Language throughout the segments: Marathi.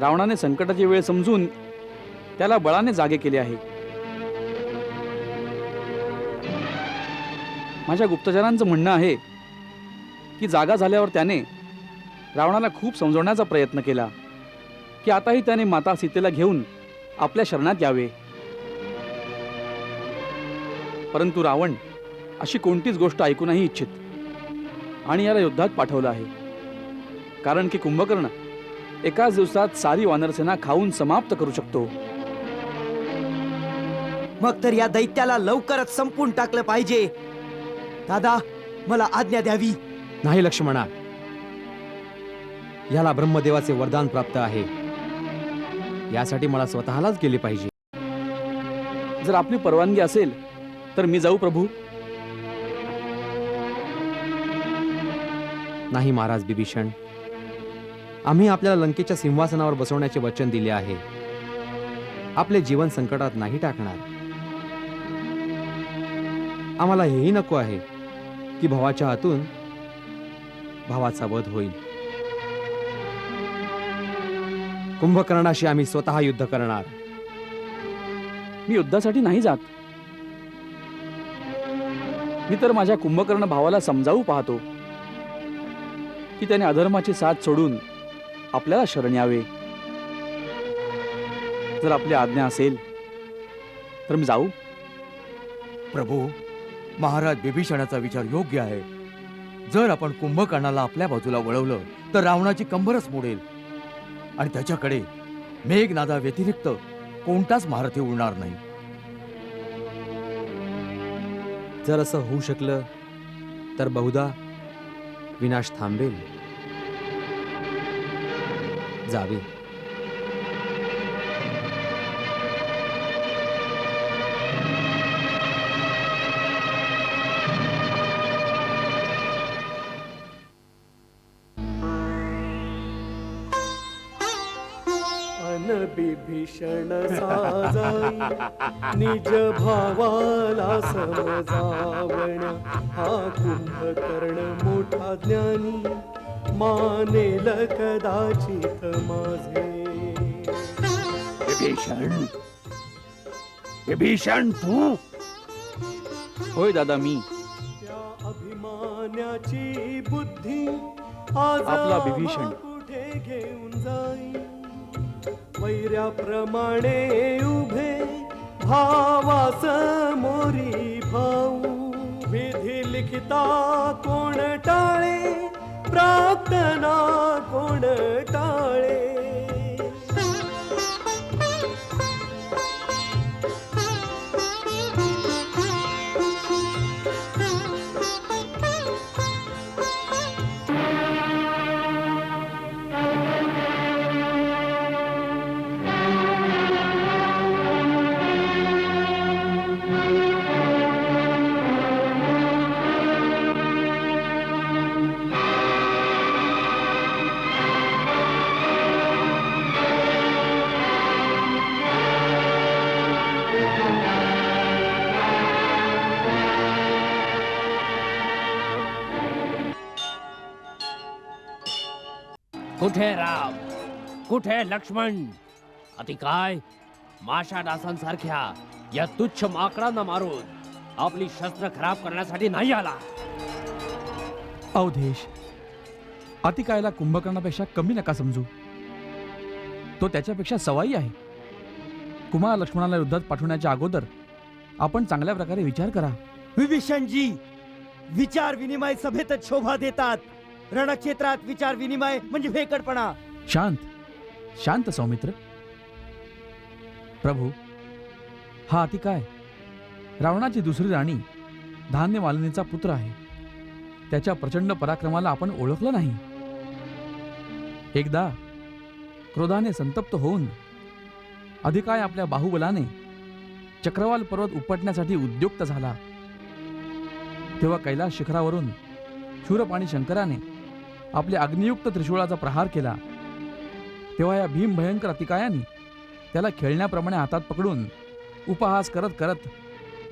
रावणाने संकटाची वेळ समजून त्याला बळाने जागे केले आहे. माझ्या गुप्तचरांचं म्हणणं आहे की जागा झाल्यावर त्याने रावणाला खूप समजवण्याचा प्रयत्न केला की आताही त्याने माता सीतेला घेऊन आपल्या शरणात यावे. परंतु रावण अशी कोणतीच गोष्ट ऐकू नाही इच्छित आणि याला युद्धात पाठवलं आहे. कारण की कुंभकर्ण एकाच दिवसात सारी वानरसेना खाऊन समाप्त करू शकतो. मग तर या दैत्याला लवकरच संपून टाकलं पाहिजे. दादा मला आज्ञा द्यावी. नाही लक्ष्मणा. याला ब्रह्मदेवाचे वरदान प्राप्त आहे. यासाठी मला स्वतःलाच गेले पाहिजे. जर आपली परवानगी असेल तर मी जाऊ प्रभू. नाही महाराज बिभीषण. आम्ही आपल्याला लंकेच्या सिंहासनावर बसवण्याचे वचन दिले आहे. आपले जीवन संकटात नाही टाकणार. आम्हाला हेही नको आहे की भावाच्या हातून भावाचा वध होईल. कुंभकर्णाशी आम्ही स्वतः युद्ध करणार. मी युद्धासाठी नाही जात. मी तर माझ्या कुंभकर्ण भावाला समजावू पाहतो की त्याने अधर्माची साथ सोडून आपल्याला शरण यावे. जर आपली आज्ञा असेल तर मी जाऊ. प्रभू महाराज बिभीषणाचा विचार योग्य आहे. जर आपण कुंभकर्णाला आपल्या बाजूला वळवलं तर रावणाची कंबरच मोडेल. आणि त्याच्याकडे मेघनादा व्यतिरिक्त कोणताच महारथी उरणार नाही. जर असं होऊ शकलं तर बहुधा विनाश थांबेल. जावे. भीषण साजाई निज भावाला समजावण हा कुंभकर्ण मोठा ज्ञानी. मानेल कदाचित माझे। विभीषण विभीषण तू? होय दादा मी। त्या अभिमानाची बुद्धी आज आपला. आम्हा कुठे घेऊन जाई? वैऱ्याप्रमाणे उभे भावास मोरी भाऊ। विधी लिखिता कोण टाळे? प्रार्थना कोण टाळे? कुठे राम? कुठे लक्ष्मण? अति काय? माशा डासांसारख्या या तुच्छ माकडांना मारून आपली शस्त्र खराब करण्यासाठी नाही आला. अवधेश अतिकायला कुंभकर्णापेक्षा कमी नका समजू. तो त्याच्यापेक्षा सवाई आहे. कुमार लक्ष्मणाला युद्धात पाठवण्याच्या अगोदर आपण चांगल्या प्रकारे विचार करा. विभीषणजी विचार विनिमय सभेतच शोभा देतात. रणक्षेत्रात विचार विनिमय म्हणजे भेकडपणा शांत. शांत सौमित्र. प्रभू हा अति काय? रावणाची दुसरी राणी धान्य मालिनीचा पुत्र आहे. त्याच्या प्रचंड पराक्रमाला आपण ओळखलं नाही. एकदा क्रोधाने संतप्त होऊन अधिकाय आपल्या बाहुबलाने चक्रवाल पर्वत उपटण्यासाठी उद्युक्त झाला. तेव्हा कैलास शिखरावरून शूरपाणी शंकराने आपल्या अग्नियुक्त त्रिशूळाचा प्रहार केला. तेव्हा या भीम भयंकर अतिकायाने त्याला खेळण्याप्रमाणे हातात पकडून उपहास करत करत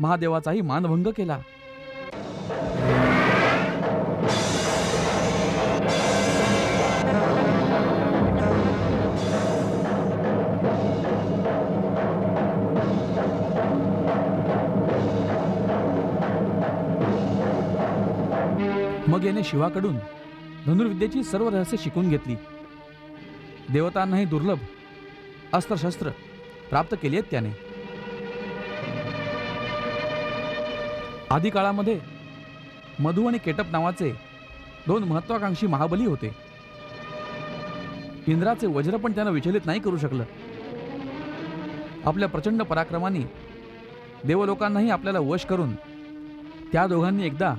महादेवाचाही मानभंग केला. मग याने शिवाकडून धनुर्विद्येची सर्व रहस्य शिकून घेतली. देवतांनाही दुर्लभ अस्त्रशस्त्र प्राप्त केली आहेत त्याने. आधी काळामध्ये मधु आणि केटप नावाचे दोन महत्वाकांक्षी महाबली होते. इंद्राचे वज्र पण त्यानं विचलित नाही करू शकलं. आपल्या प्रचंड पराक्रमाने देवलोकांनाही आपल्याला वश करून त्या दोघांनी एकदा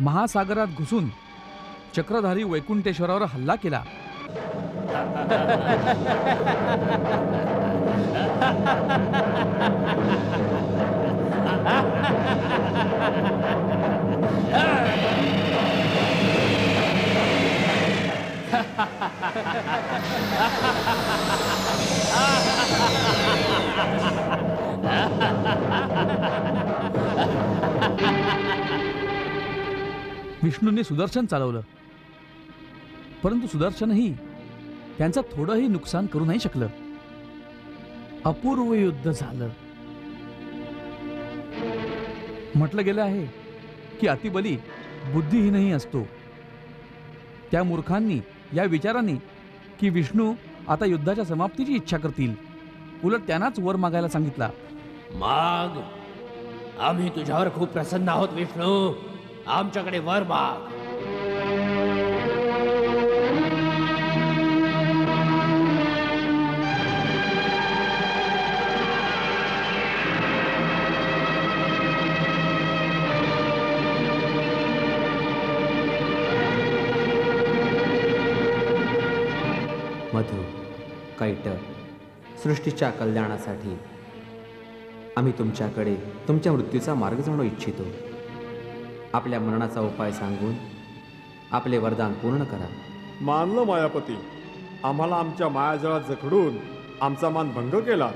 महासागरात घुसून चक्रधारी वैकुंठेश्वरावर हल्ला केला. विष्णूंनी सुदर्शन चालवलं. परंतु सुदर्शनही त्यांचं थोडंही नुकसान करू नाही शकलं. अपूर्व युद्ध झालं. म्हटलं गेलं आहे की अतिबली बुद्धिहीनही असतो. त्या मूर्खांनी या विचाराने की विष्णू आता युद्धाच्या समाप्तीची इच्छा करतील. उलट त्यांनाच वर मागायला सांगितला. माग. आम्ही तुझ्यावर खूप प्रसन्न आहोत विष्णू. आमच्याकडे वर माग. मधु कैट सृष्टीच्या कल्याणासाठी आम्ही तुमच्याकडे तुमच्या मृत्यूचा मार्ग जाणू इच्छितो. आपल्या मरणाचा उपाय सांगून आपले वरदान पूर्ण करा. मानलं मायापती. आम्हाला आमच्या मायाजळात जखडून आमचा मान भंग केला.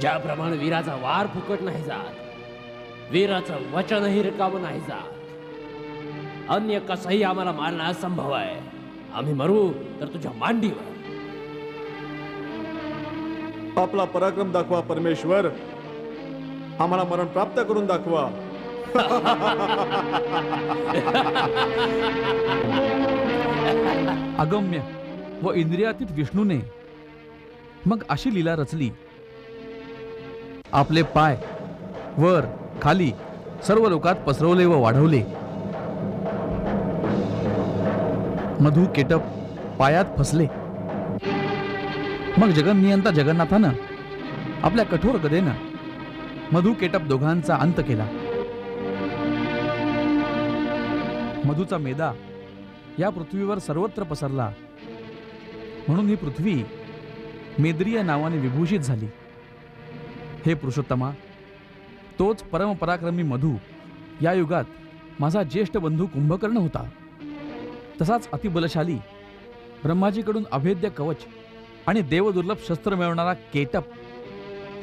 ज्याप्रमाणे वीराचा वार फुकट नाही जात वीराचं वचनही रिकामं नाही जात. अन्य कसंही आम्हाला मारणं असंभव आहे. आम्ही मरू तर तुझ्या मांडीवर. आपला पराक्रम दाखवा परमेश्वर. आम्हाला मरण प्राप्त करून दाखवा. अगम्य व इंद्रियातीत विष्णूने मग अशी लीला रचली. आपले पाय वर खाली सर्व लोकात पसरवले व वाढवले. मधु केटप पायात फसले. मग जगन्नियंता जगन्नाथानं आपल्या कठोर गदेनं मधु केटप दोघांचा अंत केला. मधुचा मेदा या पृथ्वीवर सर्वत्र पसरला. म्हणून ही पृथ्वी मेद्रिय नावाने विभूषित झाली. हे पुरुषोत्तमा तोच परमपराक्रमी मधू या युगात माझा ज्येष्ठ बंधू कुंभकर्ण होता. तसाच अतिबलशाली ब्रह्माजीकडून अभेद्य कवच आणि देवदुर्लभ शस्त्र मिळवणारा केटप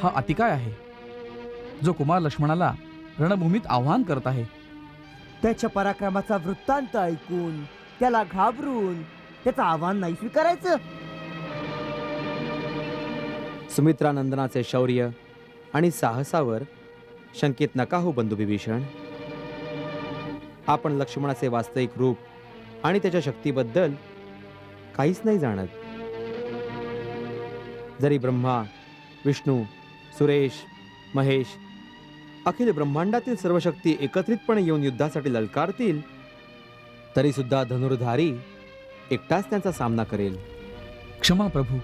हा अतिकाय आहे जो कुमार लक्ष्मणाला रणभूमीत आव्हान करत आहे. त्याच्या पराक्रमाचा वृत्तांत ऐकून त्याला घाबरून त्याचं आव्हान नाही स्वीकारायचं. सुमित्रानंदनाचे शौर्य आणि साहसावर शंकित नका हो बंधू विभीषण आपण लक्ष्मणाचे वास्तविक रूप आणि त्याच्या शक्तीबद्दल काहीच नाही जाणत. जरी ब्रह्मा विष्णू सुरेश महेश अखिल ब्रह्मांडातील सर्व शक्ती एकत्रितपणे येऊन युद्धासाठी ललकारतील तरी सुद्धा धनुर्धारी एकटाच त्यांचा सामना करेल. क्षमा प्रभू.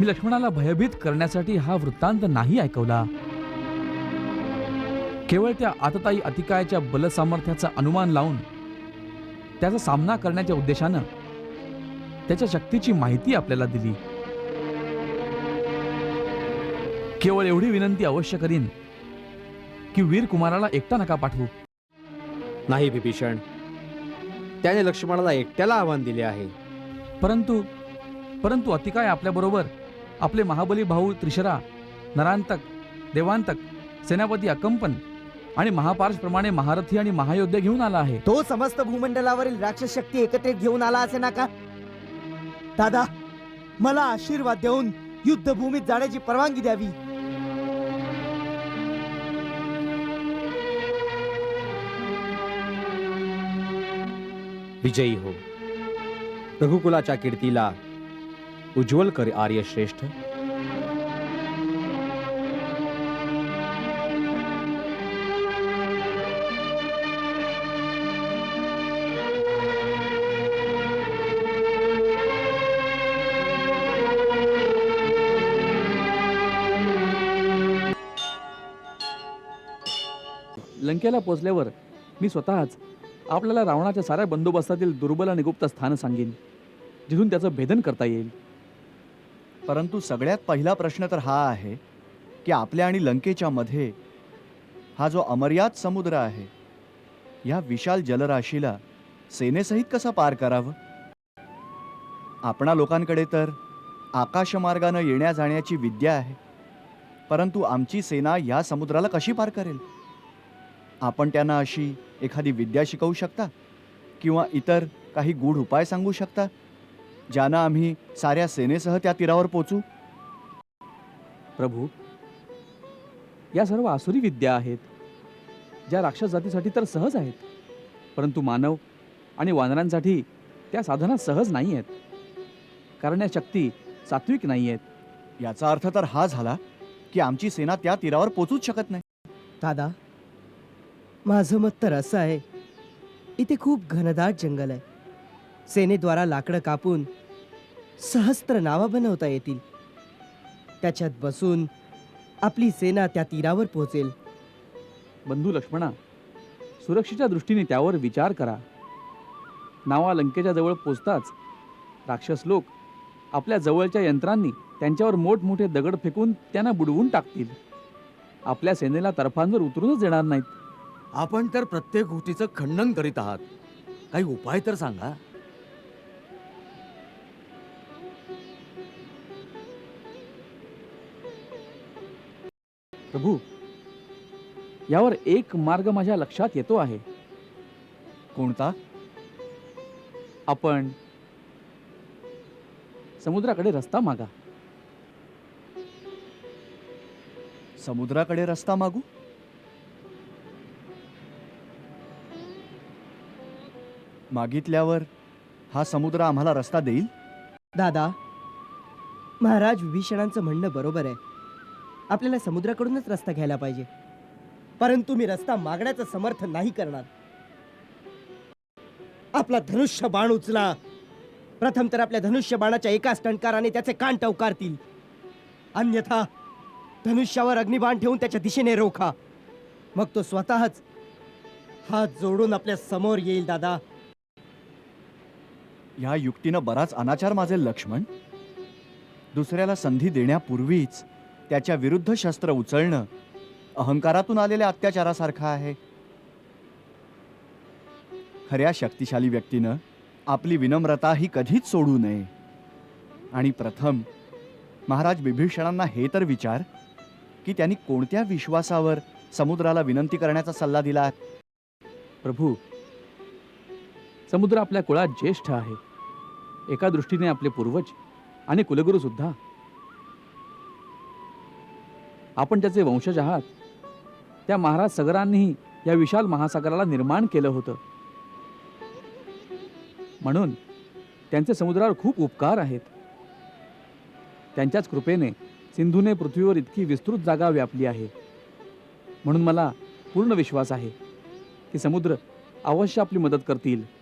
मी लक्ष्मणाला भयभीत करण्यासाठी हा वृत्तांत नाही ऐकवला. केवळ त्या आतताई अतिकायाच्या बलसामर्थ्याचा अनुमान लावून त्याचा सामना करण्याच्या उद्देशानं त्याच्या शक्तीची माहिती आपल्याला दिली. केवळ एवढी विनंती अवश्य करीन की वीर कुमाराला एकटा नका पाठवू. नाही विभीषण. त्याने लक्ष्मणाला एकट्याला आव्हान दिले आहे. परंतु परंतु अतिकाय आपल्याबरोबर आपले महाबली भाऊ त्रिशरा नरांतक देवांतक सेनापती अकंपन आणि महापार्शप्रमाणे महारथी आणि महायोद्धे घेऊन आला आहे. तो समस्त भूमंडलावरील राक्षस शक्ती एकत्रित घेऊन आला असे ना का? दादा मला आशीर्वाद देऊन युद्धभूमीत जाण्याची परवानगी द्यावी. विजयी हो. रघुकुलाच्या कीर्तीला उज्ज्वल कर आर्य लंकेला पोचल्यावर मी स्वतःच आपल्याला रावणाच्या साऱ्या बंदोबस्तातील दुर्बल आणि गुप्त स्थान सांगेन जिथून त्याचं भेदन करता येईल. परंतु सगळ्यात पहिला प्रश्न तर हा आहे की आपल्या आणि लंकेच्या मध्ये हा जो अमर्याद समुद्र आहे या विशाल जलराशीला सेनेसहित कसा पार करावं? आपणा लोकांकडे तर आकाशमार्गानं येण्या जाण्याची विद्या आहे परंतु आमची सेना या समुद्राला कशी पार करेल? आपण त्यांना अशी एखादी विद्या शिकवू शकता? किंवा इतर काही गूढ उपाय सांगू शकता? ज्यानं आम्ही साऱ्या सेनेसह त्या तीरावर पोचू? प्रभू या सर्व आसुरी विद्या आहेत ज्या राक्षस जातीसाठी तर सहज आहेत परंतु मानव आणि वानरांसाठी त्या साधना सहज नाही आहेत कारण या शक्ती सात्विक नाही आहेत याचा अर्थ तर हा झाला की आमची सेना त्या तीरावर पोचूच शकत नाही. दादा माझं मत तर असं आहे. इथे खूप घनदाट जंगल आहे. सेनेद्वारा लाकडं कापून सहस्त्र नावा बनवता येतील. त्याच्यात बसून आपली सेना त्या तीरावर पोहोचेल. बंधू लक्ष्मणा सुरक्षेच्या दृष्टीने त्यावर विचार करा. नावा लंकेच्या जवळ पोचताच राक्षस लोक आपल्या जवळच्या यंत्रांनी त्यांच्यावर मोठमोठे दगड फेकून त्यांना बुडवून टाकतील. आपल्या सेनेला तर्फांवर उतरूनच देणार नाहीत. आपण तर प्रत्येक गोष्टीचं खंडन करीत आहात. काही उपाय तर सांगा. प्रभू यावर एक मार्ग माझ्या लक्षात येतो आहे. कोणता? आपण समुद्राकडे रस्ता मागा. समुद्राकडे रस्ता मागू? मागितल्यावर हा समुद्र आम्हाला रस्ता देईल? दादा महाराज विभीषणांचं म्हणणं बरोबर आहे. आपल्याला समुद्राकडूनच रस्ता घ्यायला पाहिजे. परंतु मी रस्ता मागण्याचं समर्थन नाही करणार. आपला धनुष्य बाण उचला. प्रथम तर आपल्या धनुष्य बाणाच्या एकाच टणकाराने त्याचे कान टवकारतील. अन्यथा धनुष्यावर अग्निबाण ठेवून त्याच्या दिशेने रोखा. मग तो स्वतःच हात जोडून आपल्यासमोर येईल दादा. ह्या युक्तीनं बराच अनाचार माजेल लक्ष्मण. दुसऱ्याला संधी देण्यापूर्वीच त्याच्या विरुद्ध शस्त्र उचलणं अहंकारातून आलेल्या अत्याचारासारखं आहे. खऱ्या शक्तिशाली व्यक्तीनं आपली विनम्रता ही कधीच सोडू नये. आणि प्रथम महाराज बिभीषणांना हे तर विचार की त्यांनी कोणत्या विश्वासावर समुद्राला विनंती करण्याचा सल्ला दिला प्रभू समुद्र आपल्या कुळात ज्येष्ठ आहे. एका दृष्टीने आपले पूर्वज आणि कुलगुरू सुद्धा. आपण त्याचे वंशज आहात. त्या महाराज सगरांनीही या विशाल महासागराला निर्माण केलं होतं. म्हणून त्यांचे समुद्रावर खूप उपकार आहेत. त्यांच्याच कृपेने सिंधूने पृथ्वीवर इतकी विस्तृत जागा व्यापली आहे. म्हणून मला पूर्ण विश्वास आहे की समुद्र अवश्य आपली मदत करतील.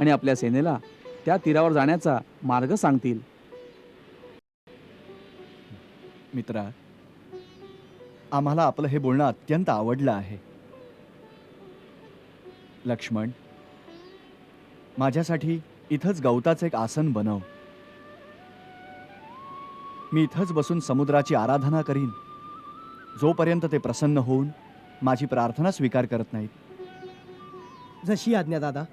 आणि आपल्या सेनेला त्या तीरावर जाण्याचा मार्ग सांगतील. मित्रा आम्हाला आपलं हे बोलणं अत्यंत आवडलं आहे. लक्ष्मण माझ्यासाठी इथंच गवताचं एक आसन बनव. मी इथंच बसून समुद्राची आराधना करीन. जोपर्यंत ते प्रसन्न होऊन माझी प्रार्थना स्वीकार करत नाहीत. जशी आज्ञा दादा.